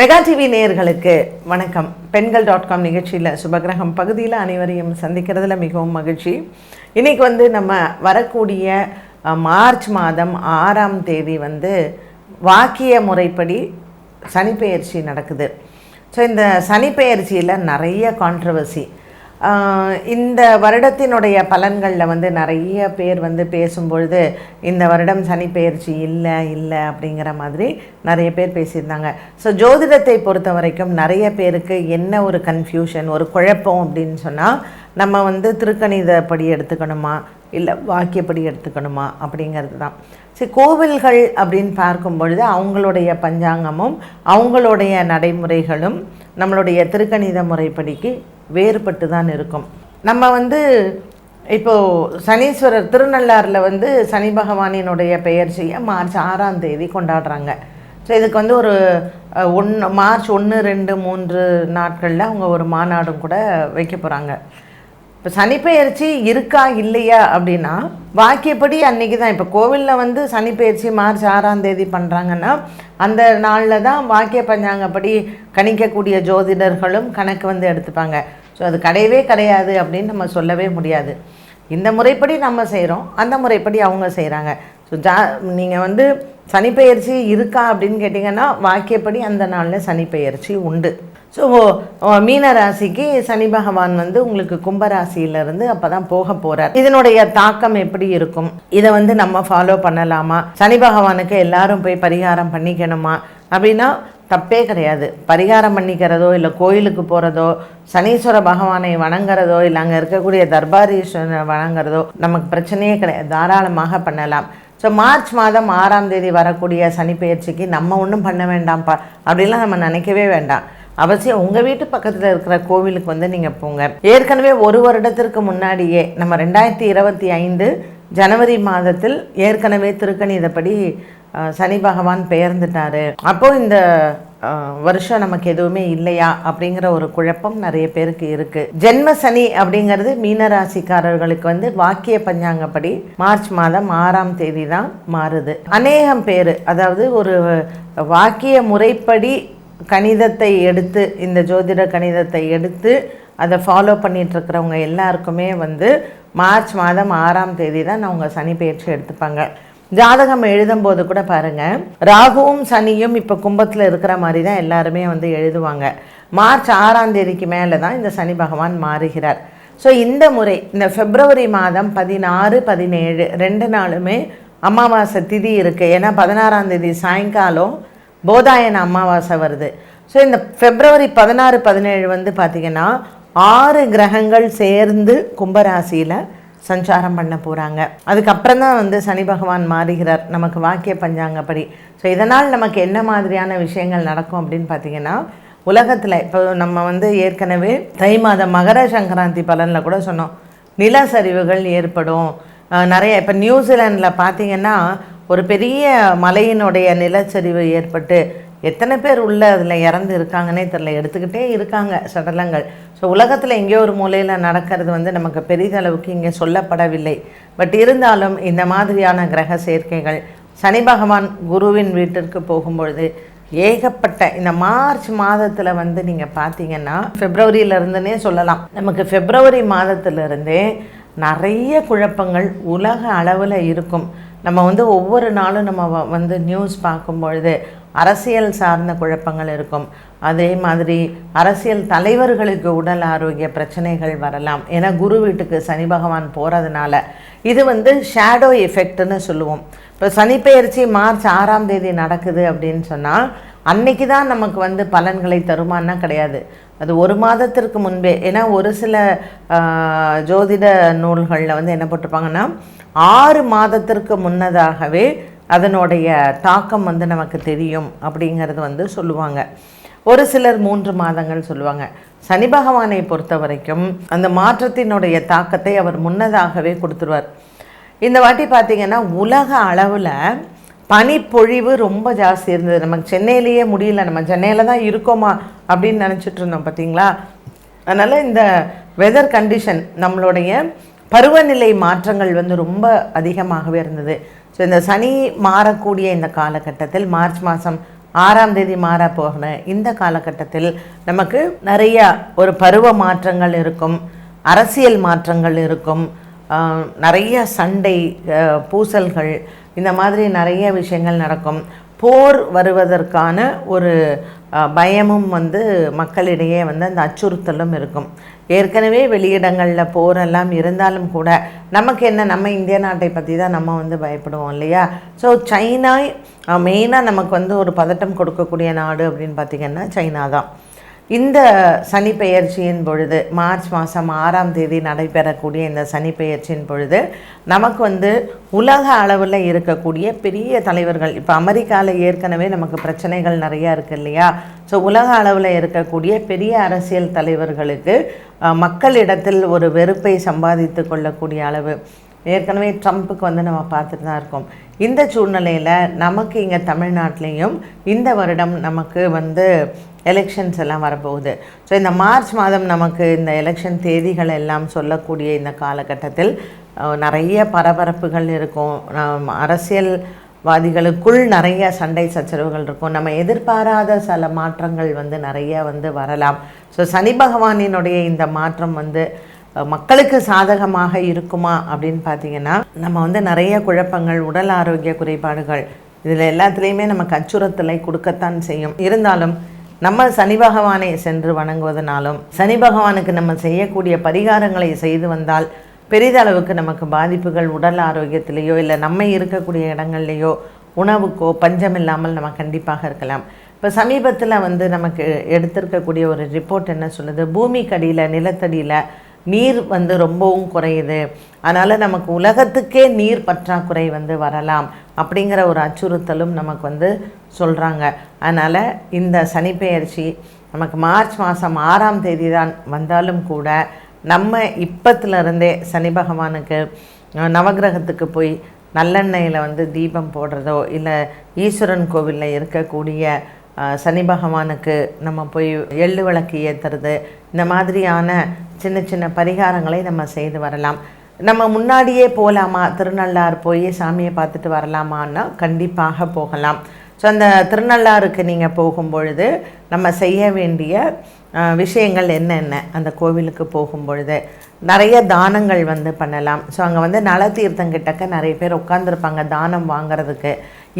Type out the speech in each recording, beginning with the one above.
Mega TV நேயர்களுக்கு வணக்கம். பெண்கள் டாட் காம் நிகழ்ச்சியில் சுபகிரகம் பகுதியில் அனைவரையும் சந்திக்கிறதுல மிகவும் மகிழ்ச்சி. இன்றைக்கி வந்து நம்ம வரக்கூடிய மார்ச் மாதம் ஆறாம் தேதி வந்து வாக்கிய முறைப்படி சனிப்பெயர்ச்சி நடக்குது. ஸோ இந்த சனிப்பெயர்ச்சியில் நிறைய கான்ட்ரவர்சி இந்த வருடத்தினுடைய பலன்களில் வந்து நிறைய பேர் வந்து பேசும்பொழுது இந்த வருடம் சனிப்பெயர்ச்சி இல்லை இல்லை அப்படிங்கிற மாதிரி நிறைய பேர் பேசியிருந்தாங்க. ஸோ ஜோதிடத்தை பொறுத்த வரைக்கும் நிறைய பேருக்கு என்ன ஒரு கன்ஃபியூஷன் ஒரு குழப்பம் அப்படின்னு சொன்னால் நம்ம வந்து திருக்கணிதப்படி எடுத்துக்கணுமா? இல்லை வாக்கியப்படி எடுத்துக்கணுமா? அப்படிங்கிறது தான். சரி கோவில்கள் அப்படின்னு பார்க்கும் பொழுது அவங்களுடைய பஞ்சாங்கமும் அவங்களுடைய நடைமுறைகளும் நம்மளுடைய திருக்கணித முறைப்படிக்கு வேறுபட்டு தான் இருக்கும். நம்ம வந்து இப்போது சனீஸ்வரர் திருநள்ளாறில் வந்து சனி பகவானினுடைய பெயர்ச்சியை மார்ச் ஆறாம் தேதி கொண்டாடுறாங்க. ஸோ இதுக்கு வந்து ஒரு ஒன்று மார்ச் ஒன்று ரெண்டு மூன்று நாட்களில் அவங்க ஒரு மாநாடும் கூட வைக்க போகிறாங்க இப்போ சனிப்பெயர்ச்சி இருக்கா இல்லையா அப்படின்னா வாக்கியப்படி அன்னைக்கு தான் இப்போ கோவிலில் வந்து சனிப்பெயர்ச்சி மார்ச் ஆறாம் தேதி பண்ணுறாங்கன்னா அந்த நாளில் தான் வாக்கிய பஞ்சாங்கப்படி கணிக்கக்கூடிய ஜோதிடர்களும் கணக்கு வந்து எடுத்துப்பாங்க. ஸோ அது கிடையவே கிடையாது அப்படின்னு நம்ம சொல்லவே முடியாது. இந்த முறைப்படி நம்ம செய்கிறோம் அந்த முறைப்படி அவங்க செய்கிறாங்க ஸோ ஜா நீங்கள் வந்து சனிப்பெயர்ச்சி இருக்கா அப்படின்னு கேட்டிங்கன்னா வாக்கியப்படி அந்த நாளில் சனிப்பெயர்ச்சி உண்டு. ஸோ மீன ராசிக்கு சனி பகவான் வந்து உங்களுக்கு கும்பராசியிலிருந்து அப்போ தான் போக போகிறார் இதனுடைய தாக்கம் எப்படி இருக்கும்? இதை வந்து நம்ம ஃபாலோ பண்ணலாமா? சனி பகவானுக்கு எல்லாரும் போய் பரிகாரம் பண்ணிக்கணுமா? அப்படின்னா தப்பே கிடையாது. பரிகாரம் பண்ணிக்கிறதோ இல்லை கோயிலுக்கு போகிறதோ சனீஸ்வர பகவானை வணங்குறதோ இல்லை அங்கே இருக்கக்கூடிய தர்பாரீஸ்வரனை வணங்குறதோ நமக்கு பிரச்சனையே கிடையாது. தாராளமாக பண்ணலாம். ஸோ மார்ச் மாதம் ஆறாம் தேதி வரக்கூடிய சனிப்பெயர்ச்சிக்கு நம்ம ஒன்றும் பண்ண வேண்டாம்ப்பா. அப்படிலாம் நம்ம நினைக்கவே வேண்டாம். அவசியம் உங்கள் வீட்டு பக்கத்தில் இருக்கிற கோவிலுக்கு வந்து நீங்கள் போங்க. ஏற்கனவே ஒரு வருடத்திற்கு முன்னாடியே நம்ம ரெண்டாயிரத்தி இருபத்தி ஐந்து ஜனவரி மாதத்தில் ஏற்கனவே திருக்கணிதப்படி இதப்படி சனி பகவான் பெயர்ந்துட்டாரு. அப்போது இந்த வருஷம் நமக்கு எதுவுமே இல்லையா அப்படிங்கிற ஒரு குழப்பம் நிறைய பேருக்கு இருக்கு. ஜென்ம சனி அப்படிங்கிறது மீனராசிக்காரர்களுக்கு வந்து வாக்கிய பஞ்சாங்கப்படி மார்ச் மாதம் ஆறாம் தேதி தான் மாறுது. அநேகம் பேர் அதாவது ஒரு வாக்கிய முறைப்படி கணிதத்தை எடுத்து இந்த ஜோதிட கணிதத்தை எடுத்து அதை ஃபாலோ பண்ணிகிட்ருக்கிறவங்க எல்லாருக்குமே வந்து மார்ச் மாதம் ஆறாம் தேதி தான் அவங்க சனி பயிற்சி எடுத்துப்பாங்க. ஜாதகம் எழுதும்போது கூட பாருங்க ராகுவும் சனியும் இப்போ கும்பத்தில் இருக்கிற மாதிரி தான் எல்லாருமே வந்து எழுதுவாங்க. மார்ச் ஆறாம் தேதிக்கு மேலே தான் இந்த சனி பகவான் மாறுகிறார். ஸோ இந்த முறை இந்த பிப்ரவரி மாதம் பதினாறு பதினேழு ரெண்டு நாளுமே அமாவாசை திதி இருக்குது ஏன்னா பதினாறாம் தேதி சாயங்காலம் போதாயன அமாவாசை வருது. ஸோ இந்த பிப்ரவரி பதினாறு பதினேழு வந்து பார்த்திங்கன்னா ஆறு கிரகங்கள் சேர்ந்து கும்பராசியில் சஞ்சாரம் பண்ண போகிறாங்க அதுக்கப்புறம் தான் வந்து சனி பகவான் மாறுகிறார். நமக்கு வாக்கிய பஞ்சாங்கப்படி. ஸோ இதனால் நமக்கு என்ன மாதிரியான விஷயங்கள் நடக்கும் அப்படின்னு பார்த்திங்கன்னா உலகத்தில் இப்போ நம்ம வந்து ஏற்கனவே தை மாதம் மகர சங்கராந்தி பலனில் கூட சொன்னோம். நிலச்சரிவுகள் ஏற்படும். நிறைய இப்போ நியூசிலாண்டில் பார்த்திங்கன்னா ஒரு பெரிய மலையினுடைய நிலச்சரிவு ஏற்பட்டு எத்தனை பேர் உள்ளே அதில் இறந்து இருக்காங்கன்னே தெரில எடுத்துக்கிட்டே இருக்காங்க சடலங்கள். ஸோ உலகத்தில் எங்கேயோ ஒரு மூலையில் நடக்கிறது வந்து நமக்கு பெரிதளவுக்கு இங்கே சொல்லப்படவில்லை. பட் இருந்தாலும் இந்த மாதிரியான கிரக சேர்க்கைகள் சனி பகவான் குருவின் வீட்டிற்கு போகும்பொழுது ஏகப்பட்ட இந்த மார்ச் மாதத்தில் வந்து நீங்கள் பார்த்தீங்கன்னா பிப்ரவரியிலிருந்துனே சொல்லலாம். நமக்கு ஃபெப்ரவரி மாதத்திலிருந்தே நிறைய குழப்பங்கள் உலக அளவில் இருக்கும். நம்ம வந்து ஒவ்வொரு நாளும் நம்ம வ- வந்து நியூஸ் பார்க்கும் பொழுது அரசியல் சார்ந்த குழப்பங்கள் இருக்கும். அதே மாதிரி அரசியல் தலைவர்களுக்கு உடல் ஆரோக்கிய பிரச்சனைகள் வரலாம் ஏன்னா குரு வீட்டுக்கு சனி பகவான் போகிறதுனால இது வந்து ஷேடோ எஃபெக்ட்னு சொல்லுவோம். இப்போ சனிப்பெயர்ச்சி மார்ச் ஆறாம் தேதி நடக்குது அப்படின்னு சொன்னால் அன்னைக்கு தான் நமக்கு வந்து பலன்களை தருமானா கிடையாது. அது ஒரு மாதத்திற்கு முன்பே. ஏன்னா ஒரு சில ஜோதிட நூல்களில் வந்து என்ன போட்டிருப்பாங்கன்னா ஆறு மாதத்திற்கு முன்னதாகவே அதனுடைய தாக்கம் வந்து நமக்கு தெரியும் அப்படிங்கிறது வந்து சொல்லுவாங்க. ஒரு சிலர் மூன்று மாதங்கள் சொல்லுவாங்க. சனி பகவானை பொறுத்த வரைக்கும் அந்த மாற்றத்தினுடைய தாக்கத்தை அவர் முன்னதாகவே கொடுத்துருவார். இந்த வாட்டி பார்த்தீங்கன்னா உலக அளவில் பனிப்பொழிவு ரொம்ப ஜாஸ்தி இருந்தது. நமக்கு சென்னையிலேயே முடியல. நம்ம சென்னையில் தான் இருக்கோமா அப்படின்னு நினச்சிட்டு இருந்தோம் பார்த்தீங்களா? அதனால் இந்த வெதர் கண்டிஷன் நம்மளுடைய பருவநிலை மாற்றங்கள் வந்து ரொம்ப அதிகமாகவே இருந்தது. ஸோ இந்த சனி மாறக்கூடிய இந்த காலகட்டத்தில் மார்ச் மாதம் ஆறாம் தேதி மாற போகிற இந்த காலகட்டத்தில் நமக்கு நிறைய ஒரு பருவ மாற்றங்கள் இருக்கும் அரசியல் மாற்றங்கள் இருக்கும் நிறைய சண்டை பூசல்கள் இந்த மாதிரி நிறைய விஷயங்கள் நடக்கும். போர் வருவதற்கான ஒரு பயமும் வந்து மக்களிடையே வந்து அந்த அச்சுறுத்தலும் இருக்கும். ஏற்கனவே வெளியிடங்களில் போரெல்லாம் இருந்தாலும் கூட நமக்கு என்ன நம்ம இந்திய நாட்டை பற்றி தான் நம்ம வந்து பயப்படுவோம் இல்லையா? ஸோ சைனா மெயினாக நமக்கு வந்து ஒரு பதட்டம் கொடுக்கக்கூடிய நாடு அப்படின்னு பார்த்திங்கன்னா சைனா தான். இந்த சனி பெயர்ச்சியின் பொழுது மார்ச் மாதம் ஆறாம் தேதி நடைபெறக்கூடிய இந்த சனி பெயர்ச்சியின் பொழுது நமக்கு வந்து உலக அளவில் இருக்கக்கூடிய பெரிய தலைவர்கள் இப்போ அமெரிக்காவில் ஏற்கனவே நமக்கு பிரச்சனைகள் நிறையா இருக்குது இல்லையா? ஸோ உலக அளவில் இருக்கக்கூடிய பெரிய அரசியல் தலைவர்களுக்கு மக்களிடத்தில் ஒரு வெறுப்பை சம்பாதித்து கொள்ளக்கூடிய அளவு ஏற்கனவே ட்ரம்ப்புக்கு வந்து நம்ம பார்த்துட்டு தான் இருக்கோம். இந்த சூழ்நிலையில் நமக்கு இங்கே தமிழ்நாட்டிலையும் இந்த வருடம் நமக்கு வந்து எலெக்ஷன்ஸ் எல்லாம் வரப்போகுது. ஸோ இந்த மார்ச் மாதம் நமக்கு இந்த எலெக்ஷன் தேதிகள் எல்லாம் சொல்லக்கூடிய இந்த காலகட்டத்தில் நிறைய பரபரப்புகள் இருக்கும். அரசியல் அரசியல்வாதிகளுக்குள் நிறைய சண்டை சச்சரவுகள் இருக்கும். நம்ம எதிர்பாராத சில மாற்றங்கள் வந்து நிறைய வந்து வரலாம். ஸோ சனி பகவானினுடைய இந்த மாற்றம் வந்து மக்களுக்கு சாதகமாக இருக்குமா அப்படின்னு பார்த்தீங்கன்னா நம்ம வந்து நிறைய குழப்பங்கள் உடல் ஆரோக்கிய குறைபாடுகள் இதில் எல்லாத்துலேயுமே நம்ம அச்சுறுத்தலை கொடுக்கத்தான் செய்யும். இருந்தாலும் நம்ம சனி பகவானை சென்று வணங்குவதனாலும் சனி பகவானுக்கு நம்ம செய்யக்கூடிய பரிகாரங்களை செய்து வந்தால் பெரிதளவுக்கு நமக்கு பாதிப்புகள் உடல் ஆரோக்கியத்திலேயோ இல்லை நம்ம இருக்கக்கூடிய இடங்கள்லையோ உணவுக்கோ பஞ்சம் இல்லாமல் நம்ம கண்டிப்பாக இருக்கலாம். இப்போ சமீபத்தில் வந்து நமக்கு எடுத்திருக்கக்கூடிய ஒரு ரிப்போர்ட் என்ன சொல்லுது? பூமிக்கடியில் நிலத்தடியில் நீர் வந்து ரொம்பவும் குறையுது. அதனால் நமக்கு உலகத்துக்கே நீர் பற்றாக்குறை வந்து வரலாம் அப்படிங்கிற ஒரு அச்சுறுத்தலும் நமக்கு வந்து சொல்கிறாங்க அதனால் இந்த சனிப்பெயர்ச்சி நமக்கு மார்ச் மாதம் ஆறாம் தேதி தான் வந்தாலும் கூட நம்ம இப்பத்துலேருந்தே சனி பகவானுக்கு நவகிரகத்துக்கு நவக்கிரகத்துக்கு போய் நல்லெண்ணெயில் வந்து தீபம் போடுறதோ இல்லை ஈஸ்வரன் கோவிலில் இருக்கக்கூடிய சனி பகவானுக்கு நம்ம போய் எள்ளு விளக்கு ஏற்றுறது இந்த மாதிரியான சின்ன சின்ன பரிகாரங்களை நம்ம செய்து வரலாம். நம்ம முன்னாடியே போகலாமா திருநள்ளாறு போய் சாமியை பார்த்துட்டு வரலாமான்னா கண்டிப்பாக போகலாம். ஸோ அந்த திருநள்ளாறுக்கு நீங்கள் போகும்பொழுது நம்ம செய்ய வேண்டிய விஷயங்கள் என்னென்ன அந்த கோவிலுக்கு போகும்பொழுது? நிறைய தானங்கள் வந்து பண்ணலாம். ஸோ அங்கே வந்து நலத்தீர்த்தம் கிட்டக்க நிறைய பேர் உட்காந்துருப்பாங்க தானம் வாங்குறதுக்கு.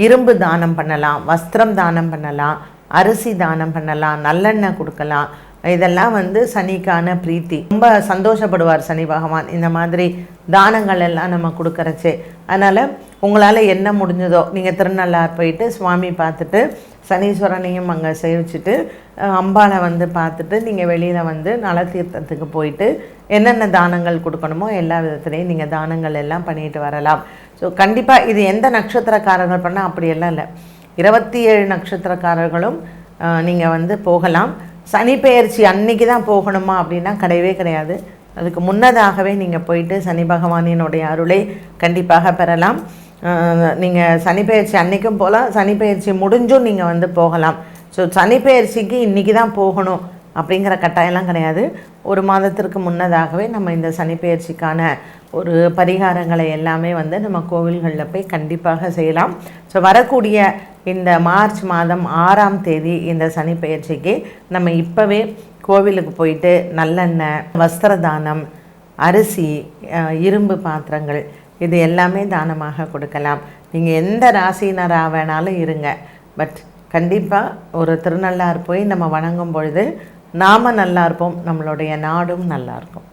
இரும்பு தானம் பண்ணலாம் வஸ்திரம் தானம் பண்ணலாம் அரிசி தானம் பண்ணலாம் நல்லெண்ணெய் கொடுக்கலாம். இதெல்லாம் வந்து சனிக்கான பிரீத்தி. ரொம்ப சந்தோஷப்படுவார் சனி பகவான். இந்த மாதிரி தானங்கள் எல்லாம் நம்ம கொடுக்குறச்சு. அதனால் உங்களால் என்ன முடிஞ்சதோ நீங்கள் திருநள்ளார் போயிட்டு சுவாமி பார்த்துட்டு சனீஸ்வரனையும் அங்கே சேவிச்சுட்டு அம்பாவை அம்பாளை வந்து பார்த்துட்டு நீங்கள் வெளியில் வந்து நலத்தீர்த்தத்துக்கு போயிட்டு என்னென்ன தானங்கள் கொடுக்கணுமோ எல்லா விதத்துலேயும் நீங்கள் தானங்கள் எல்லாம் பண்ணிட்டு வரலாம். ஸோ கண்டிப்பாக இது எந்த நட்சத்திரக்காரர்கள் பண்ணால் அப்படியெல்லாம் இல்லை. இருபத்தி ஏழு நட்சத்திரக்காரர்களும் நீங்கள் வந்து போகலாம். சனி பெயர்ச்சி அன்னைக்கு தான் போகணுமா அப்படின்னா கிடையவே கிடையாது. அதுக்கு முன்னதாகவே நீங்கள் போயிட்டு சனி பகவானினுடைய அருளை கண்டிப்பாக பெறலாம். நீங்கள் சனி பெயர்ச்சி அன்னைக்கும் போகலாம் சனிப்பெயர்ச்சி முடிஞ்சும் நீங்கள் வந்து போகலாம். ஸோ சனிப்பெயர்ச்சிக்கு இன்றைக்கி தான் போகணும் அப்படிங்கிற கட்டாயம்லாம் கிடையாது. ஒரு மாதத்திற்கு முன்னதாகவே நம்ம இந்த சனிப்பெயர்ச்சிக்கான ஒரு பரிகாரங்களை எல்லாமே வந்து நம்ம கோவில்களில் போய் கண்டிப்பாக செய்யலாம். ஸோ வரக்கூடிய இந்த மார்ச் மாதம் ஆறாம் தேதி இந்த சனிப்பெயர்ச்சிக்கு நம்ம இப்போவே கோவிலுக்கு போயிட்டு நல்லெண்ணெய் வஸ்திர தானம் அரிசி இரும்பு பாத்திரங்கள் இது எல்லாமே தானமாக கொடுக்கலாம். நீங்கள் எந்த ராசினராக வேணாலும் இருங்க. பட் கண்டிப்பாக ஒரு திருநள்ளார் போய் நம்ம வணங்கும் பொழுது நாம் நல்லா இருப்போம் நம்மளுடைய நாடும் நல்லா இருக்கும்.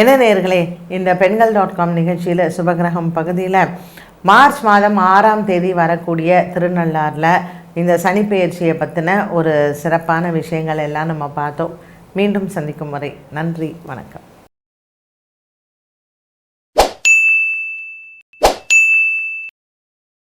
என்ன நேர்களே இந்த பெண்கள் டாட் காம் நிகழ்ச்சியில் சுபகிரகம் பகுதியில் மார்ச் மாதம் ஆறாம் தேதி வரக்கூடிய திருநள்ளாரில் இந்த சனிப்பெயர்ச்சியை பற்றின ஒரு சிறப்பான விஷயங்கள் எல்லாம் நம்ம பார்த்தோம். மீண்டும் சந்திக்கும் வரை நன்றி வணக்கம்.